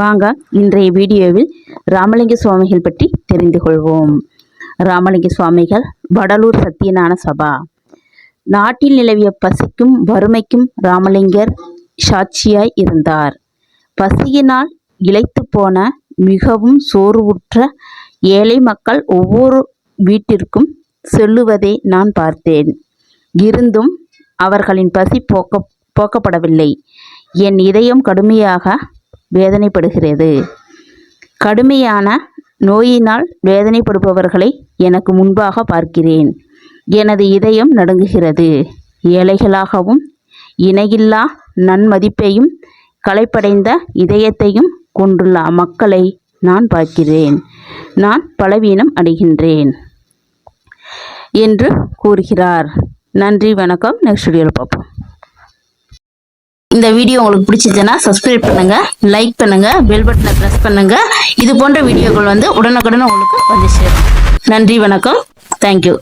வாங்க இன்றைய வீடியோவில் ராமலிங்க சுவாமிகள் பற்றி தெரிந்து கொள்வோம். ராமலிங்க சுவாமிகள் வடலூர் சத்தியநான சபா. நாட்டில் நிலவிய பசிக்கும் வறுமைக்கும் ராமலிங்கர் சாட்சியாய் இருந்தார். பசியினால் இழைத்து போன மிகவும் சோர்வுற்ற ஏழை மக்கள் ஒவ்வொரு வீட்டிற்கும் செல்லுவதை நான் பார்த்தேன். இருந்தும் அவர்களின் பசி போக்க போக்கப்படவில்லை. என் இதயம் கடுமையாக வேதனைப்படுகிறது. கடுமையான நோயினால் வேதனைப்படுபவர்களை எனக்கு முன்பாக பார்க்கிறேன். எனது இதயம் நடுங்குகிறது. ஏழைகளாகவும் இணையில்லா நன்மதிப்பையும் களைப்படைந்த இதயத்தையும் கொண்டுள்ள மக்களை நான் பார்க்கிறேன். நான் பலவீனம் அடைகின்றேன். என்று கூறுகிறார். நன்றி வணக்கம். நெக்ஸ்ட் வீடியோவில் பார்ப்போம். இந்த வீடியோ உங்களுக்கு பிடிச்சிருச்சுன்னா சப்ஸ்கிரைப் பண்ணுங்க லைக் பண்ணுங்க பெல் பட்டனை ப்ரெஸ் பண்ணுங்க. இது போன்ற வீடியோக்கள் வந்து உடனுக்குடன் உங்களுக்கு வந்து சேரும். நன்றி வணக்கம். தேங்க்யூ